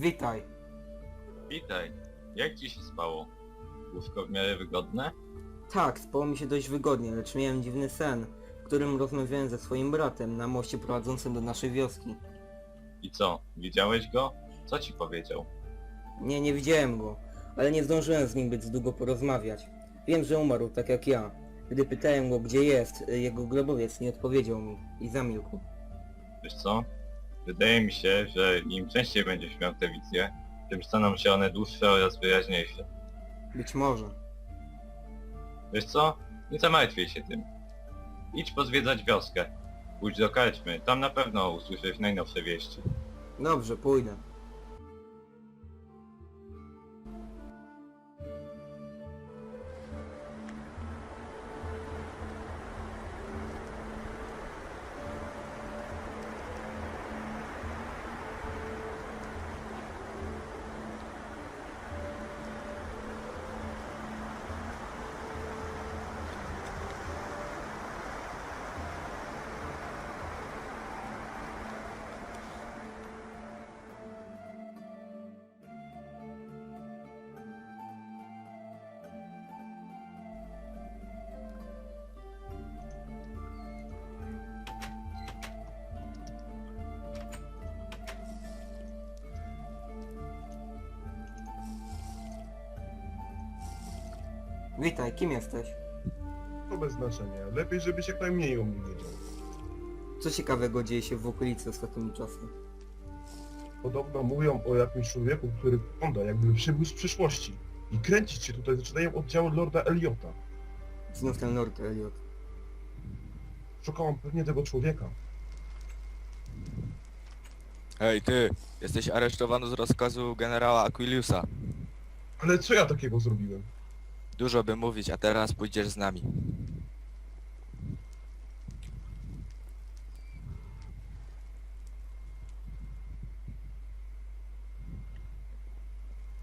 Witaj. Witaj. Jak ci się spało? Łóżko w miarę wygodne? Tak, spało mi się dość wygodnie, lecz miałem dziwny sen, w którym rozmawiałem ze swoim bratem na moście prowadzącym do naszej wioski. I co, widziałeś go? Co ci powiedział? Nie, nie widziałem go, ale nie zdążyłem z nim zbyt długo porozmawiać. Wiem, że umarł tak jak ja. Gdy pytałem go, gdzie jest, jego grobowiec nie odpowiedział mi i zamilkł. Wiesz co? Wydaje mi się, że im częściej będziesz miał te wizje, tym staną się one dłuższe oraz wyraźniejsze. Być może. Wiesz co? Nie zamartwiaj się tym. Idź pozwiedzać wioskę. Pójdź do karczmy, tam na pewno usłyszysz najnowsze wieści. Dobrze, pójdę. Witaj, kim jesteś? To bez znaczenia. Lepiej, żebyś jak najmniej o mnie wiedział. Co ciekawego dzieje się w okolicy ostatnimi czasy? Podobno mówią o jakimś człowieku, który wygląda jakby przybył z przyszłości. I kręcić się tutaj zaczynają oddziały Lorda Eliota. Znów ten Lord Elliot. Szukałam pewnie tego człowieka. Hej ty, jesteś aresztowany z rozkazu generała Aquiliusa. Ale co ja takiego zrobiłem? Dużo by mówić, a teraz pójdziesz z nami.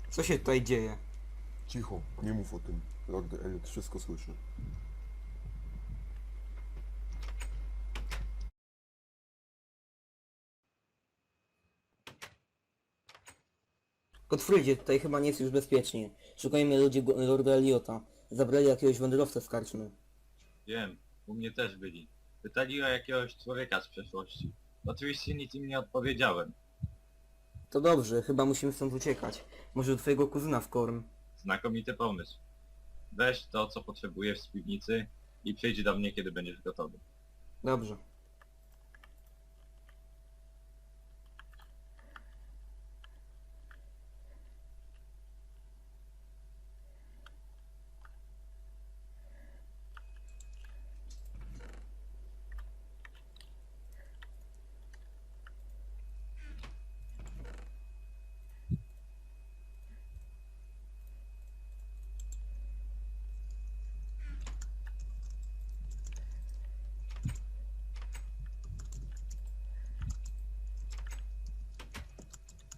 Co się tutaj dzieje? Cicho, nie mów o tym. Lord Elliot wszystko słyszy. Kotfrydzie, tutaj chyba nie jest już bezpiecznie. Szukajmy ludzi Lorda Eliota. Zabrali jakiegoś wędrowca z karczmy. Wiem, u mnie też byli. Pytali o jakiegoś człowieka z przeszłości. Oczywiście nic im nie odpowiedziałem. To dobrze, chyba musimy stąd uciekać. Może do twojego kuzyna w Korm. Znakomity pomysł. Weź to, co potrzebujesz z piwnicy i przyjdź do mnie, kiedy będziesz gotowy. Dobrze.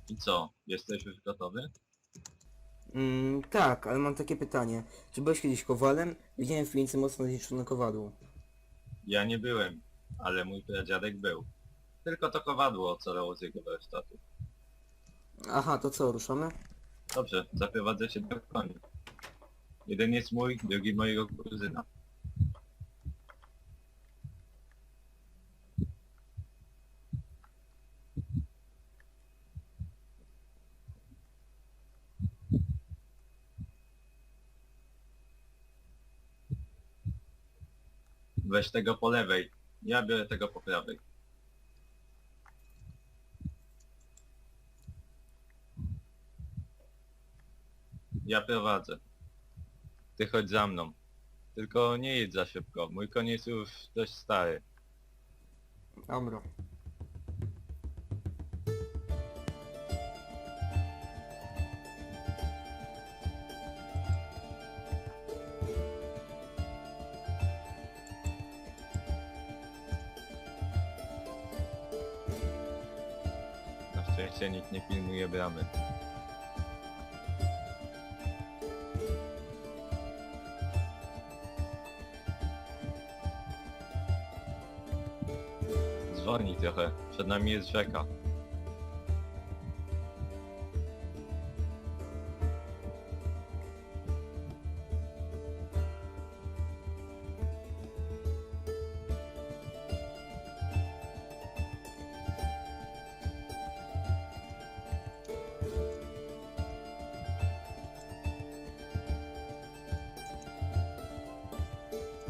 I co, jesteś już gotowy? Mm, tak, ale mam takie pytanie. Czy byłeś kiedyś kowalem? Widziałem w piwnicy mocno zniszczone kowadło. Ja nie byłem, ale mój pradziadek był. Tylko to kowadło ocalało z jego warsztatu. Aha, to co, ruszamy? Dobrze, zaprowadzę cię do koni. Jeden jest mój, drugi mojego kuzyna. Weź tego po lewej, ja biorę tego po prawej. Ja prowadzę. Ty chodź za mną. Tylko nie jedź za szybko, mój jest już dość stary. Dobra. Szczęście nikt nie filmuje bramy. Zwolnij trochę, przed nami jest rzeka.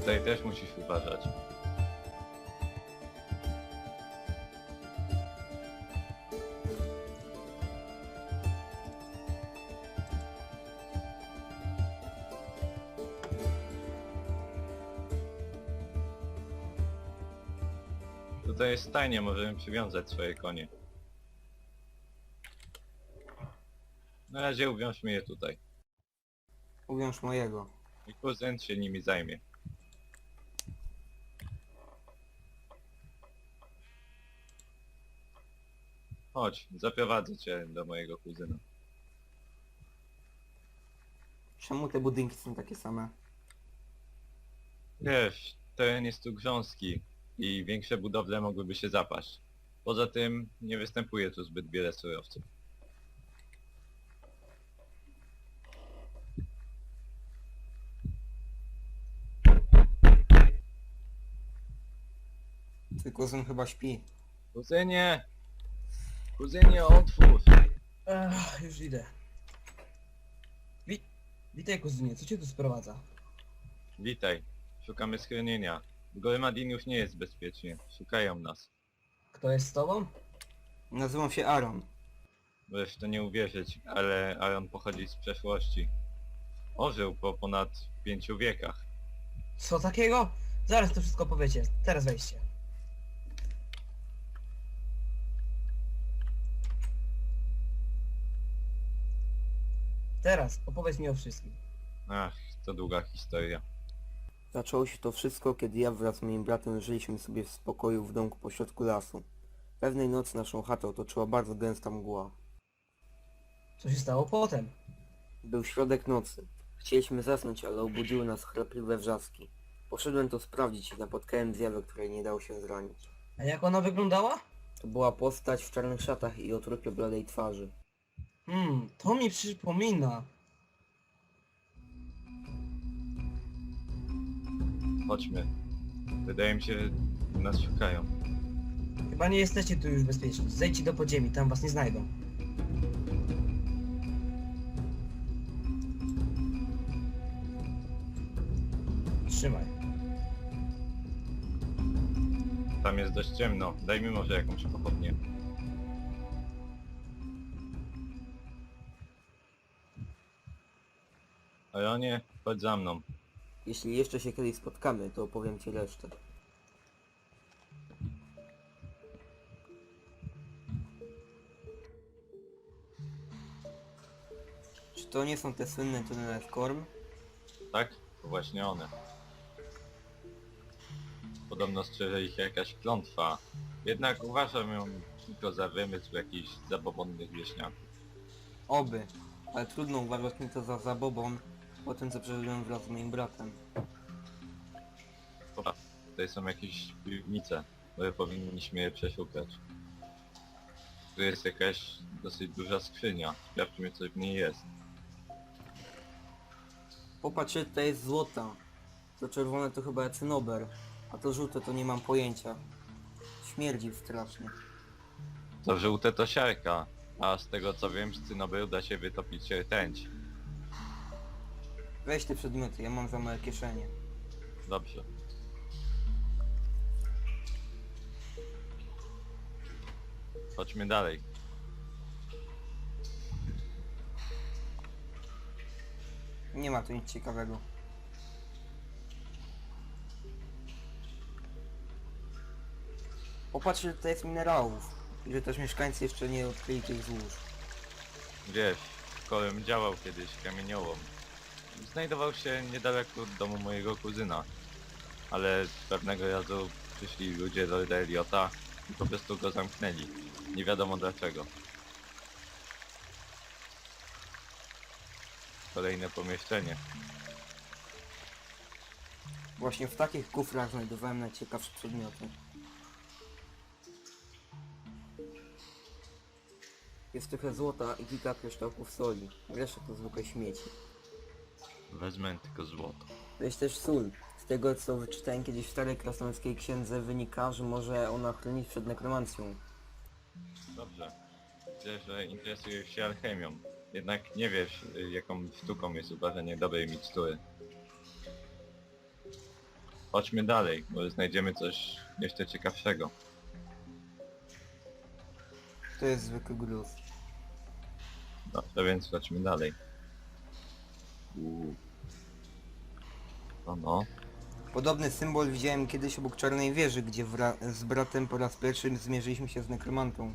Tutaj też musisz uważać. Tutaj jest stajnie, możemy przywiązać swoje konie. Na razie uwiążmy je tutaj. Uwiąż mojego. I kuzyn się nimi zajmie. Chodź, zaprowadzę cię do mojego kuzyna. Czemu te budynki są takie same? Wiesz, teren jest tu grząski i większe budowle mogłyby się zapaść. Poza tym nie występuje tu zbyt wiele surowców. Twój kuzyn chyba śpi. Kuzynie! Kuzynie, otwórz! Ech, już idę. Wi Witaj kuzynie, co cię tu sprowadza? Witaj. Szukamy schronienia. W już nie jest bezpiecznie. Szukają nas. Kto jest z tobą? Nazywam się Aaron. Możesz to nie uwierzyć, ale Aaron pochodzi z przeszłości. Ożył po ponad pięciu wiekach. Co takiego? Zaraz to wszystko powiecie. Teraz wejście. Teraz opowiedz mi o wszystkim. Ach, to długa historia. Zaczęło się to wszystko, kiedy ja wraz z moim bratem żyliśmy sobie w spokoju w domku pośrodku lasu. Pewnej nocy naszą chatę otoczyła bardzo gęsta mgła. Co się stało potem? Był środek nocy. Chcieliśmy zasnąć, ale obudziły nas chrapliwe wrzaski. Poszedłem to sprawdzić i napotkałem zjawę, której nie dało się zranić. A jak ona wyglądała? To była postać w czarnych szatach i o trupie bladej twarzy. Hmm, to mi przypomina. Chodźmy. Wydaje mi się, że nas szukają. Chyba nie jesteście tu już bezpieczni. Zejdźcie do podziemi, tam was nie znajdą. Trzymaj. Tam jest dość ciemno. Daj mi może jakąś pochodnię. Aaronie, chodź za mną. Jeśli jeszcze się kiedyś spotkamy, to opowiem ci resztę. Czy to nie są te słynne tunele w Korm? Tak? To właśnie one. Podobno strzeże ich jakaś klątwa. Jednak uważam ją tylko za wymysł jakichś zabobonnych wieśniaków. Oby, ale trudno uważać mi to za zabobon po tym co przeżyłem wraz z moim bratem. Popatrz, tutaj są jakieś piwnice, które powinniśmy je przeszukać. Tu jest jakaś dosyć duża skrzynia. Sprawdźmy co w niej jest. Popatrz, ile tutaj jest złota. To czerwone to chyba cynober, a to żółte to nie mam pojęcia. Śmierdzi strasznie. To żółte to siarka, a z tego co wiem z cynoberu da się wytopić rtęć. Weź te przedmioty, ja mam za małe kieszenie. Dobrze. Chodźmy dalej. Nie ma tu nic ciekawego. Popatrz, że tutaj jest minerałów. I że też mieszkańcy jeszcze nie odkryli tych złóż. Wiesz, Kolem działał kiedyś kamieniołom. Znajdował się niedaleko domu mojego kuzyna. Ale pewnego razu przyszli ludzie Lorda Eliota i po prostu go zamknęli. Nie wiadomo dlaczego. Kolejne pomieszczenie. Właśnie w takich kufrach znajdowałem najciekawsze przedmioty. Jest trochę złota i kilka kryształków soli. Reszta to zwykłe śmieci. Wezmę tylko złoto. To jest też sól. Z tego co wyczytałem kiedyś w starej krasnoludzkiej księdze wynika, że może ona chronić przed nekromancją. Dobrze. Widzę, że interesujesz się alchemią. Jednak nie wiesz, y, jaką sztuką jest uważanie dobrej mikstury. Chodźmy dalej, może znajdziemy coś jeszcze ciekawszego. To jest zwykły gruz. Dobrze, więc chodźmy dalej. No no. Podobny symbol widziałem kiedyś obok Czarnej Wieży, gdzie wra- z bratem po raz pierwszy zmierzyliśmy się z nekromantą.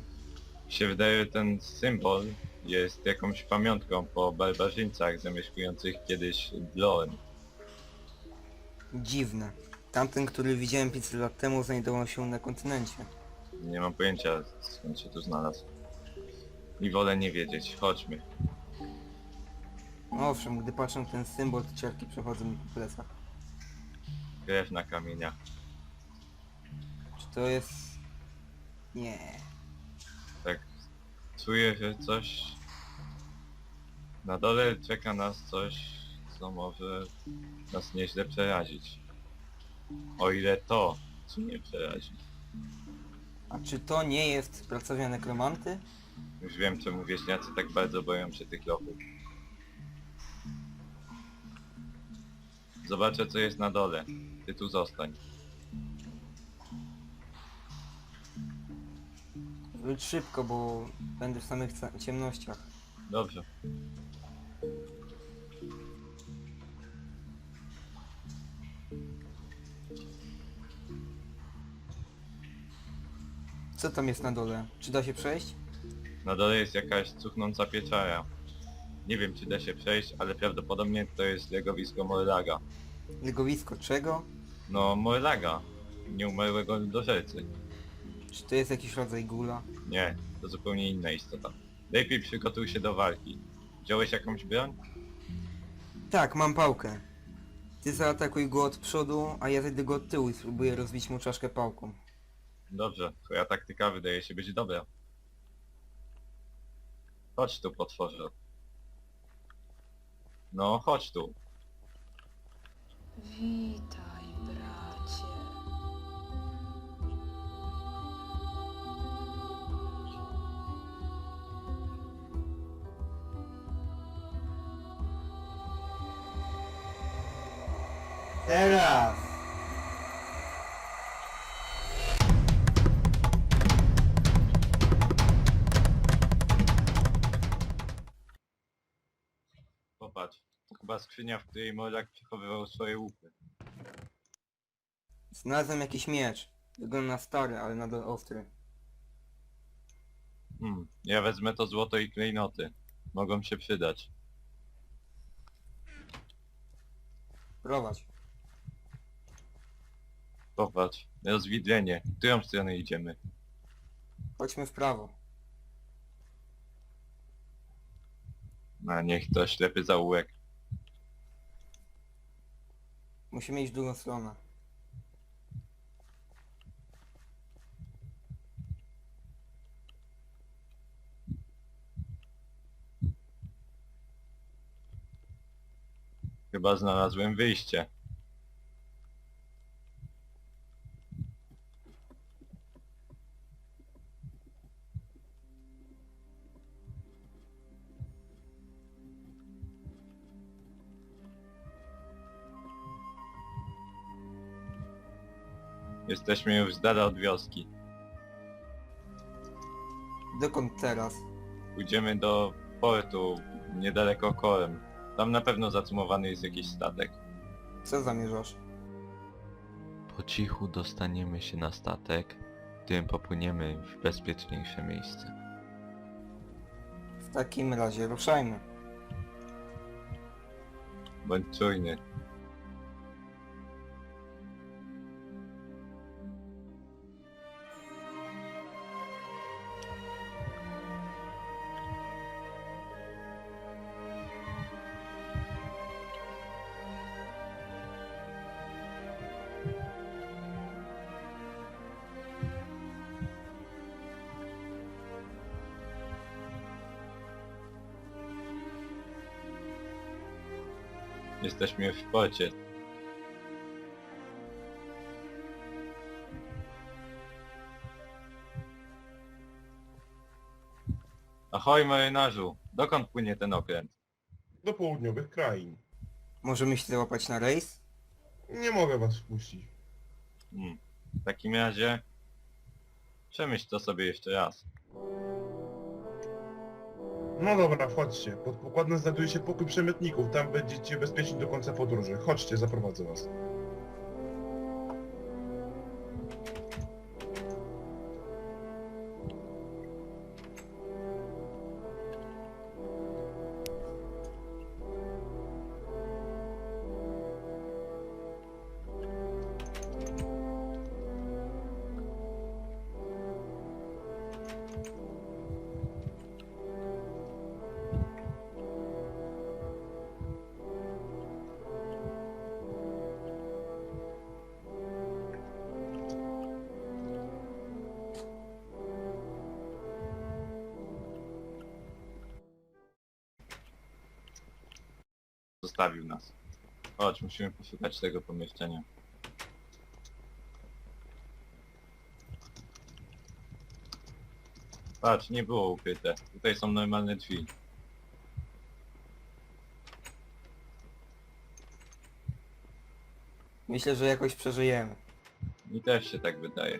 Mi się wydaje, że ten symbol jest jakąś pamiątką po barbarzyńcach zamieszkujących kiedyś Dloen. Dziwne. Tamten, który widziałem 500 lat temu, znajdował się na kontynencie. Nie mam pojęcia skąd się tu znalazł. I wolę nie wiedzieć. Chodźmy. No owszem, gdy patrzę na ten symbol, to ciarki przechodzą mi po plecach. Krew na kamieniach. Czy to jest... Nie. Tak czuję, że coś... Na dole czeka nas coś, co może nas nieźle przerazić. O ile to, co nie przerazi. A czy to nie jest pracownia nekromanty? Już wiem, czemu wieśniacy tak bardzo boją się tych lochów. Zobaczę, co jest na dole. Ty tu zostań. Zbyt szybko, bo będę w samych ca- ciemnościach. Dobrze. Co tam jest na dole? Czy da się przejść? Na dole jest jakaś cuchnąca pieczara. Nie wiem, czy da się przejść, ale prawdopodobnie to jest legowisko Morlaga. Legowisko czego? No, Morlaga. Nieumarłego ludożercy. Czy to jest jakiś rodzaj gula? Nie, to zupełnie inna istota. Lepiej przygotuj się do walki. Wziąłeś jakąś broń? Tak, mam pałkę. Ty zaatakuj go od przodu, a ja zejdę go od tyłu i spróbuję rozbić mu czaszkę pałką. Dobrze, twoja taktyka wydaje się być dobra. Chodź tu, potworze. No, chodź tu. Witaj, bracie. Teraz! Chyba skrzynia, w której Morlak przechowywał swoje łupy. Znalazłem jakiś miecz. Wygląda na stary, ale nadal ostry. Hmm, ja wezmę to złoto i klejnoty. Mogą się przydać. Prowadź. Popatrz, rozwidlenie. W którą stronę idziemy? Chodźmy w prawo. A niech to ślepy zaułek. Musimy iść w drugą stronę. Chyba znalazłem wyjście. Jesteśmy już z dala od wioski. Dokąd teraz? Pójdziemy do portu niedaleko Korem. Tam na pewno zacumowany jest jakiś statek. Co zamierzasz? Po cichu dostaniemy się na statek, tym popłyniemy w bezpieczniejsze miejsce. W takim razie ruszajmy. Bądź czujny. Jesteśmy w porcie. Ahoj marynarzu, dokąd płynie ten okręt? Do południowych krain. Możemy się załapać na rejs? Nie mogę was wpuścić. Hmm. W takim razie... Przemyśl to sobie jeszcze raz. No dobra, wchodźcie. Pod pokładem znajduje się pokój przemytników. Tam będziecie bezpieczni do końca podróży. Chodźcie, zaprowadzę was. Zostawił nas. Chodź, musimy poszukać tego pomieszczenia. Patrz, nie było ukryte. Tutaj są normalne drzwi. Myślę, że jakoś przeżyjemy. Mi też się tak wydaje.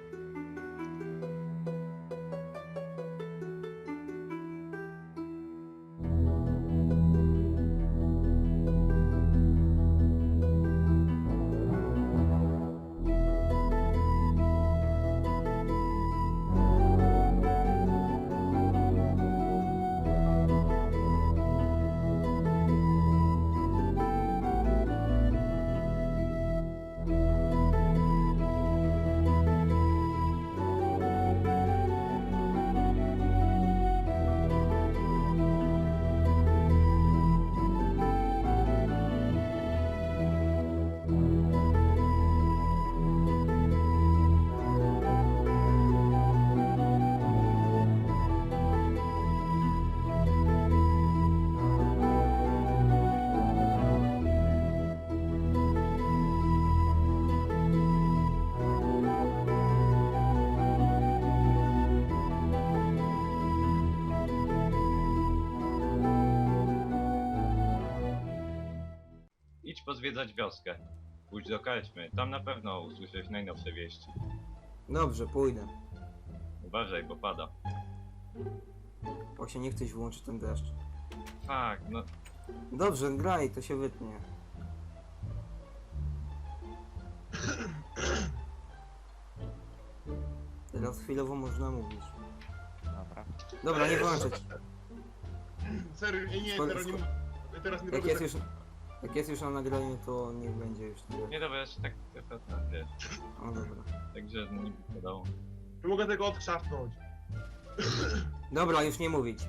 Pozwiedzać wioskę. Pójdź do karczmy, tam na pewno usłyszysz najnowsze wieści. Dobrze, pójdę. Uważaj, bo pada. Się nie chcesz włączyć ten deszcz. Fak, no Dobrze, graj, to się wytnie. Teraz chwilowo można mówić. Dobra. Dobra, nie włączać. Serio, nie, nie, Skoro- teraz nie skoro- teraz nie Jak robię jest tak- już, jak jest już na nagraniu, to niech będzie już tyle. nie dobra, jeszcze tak trochę tam, wiesz. O dobra. Także nie wypadało. Nie mogę tego odkrzapnąć. Dobra, już nie mówić.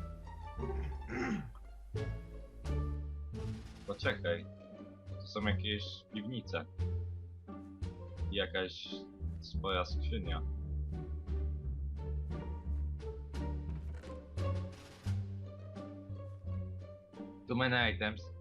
Poczekaj. To są jakieś piwnice. I jakaś spora skrzynia. Too many items.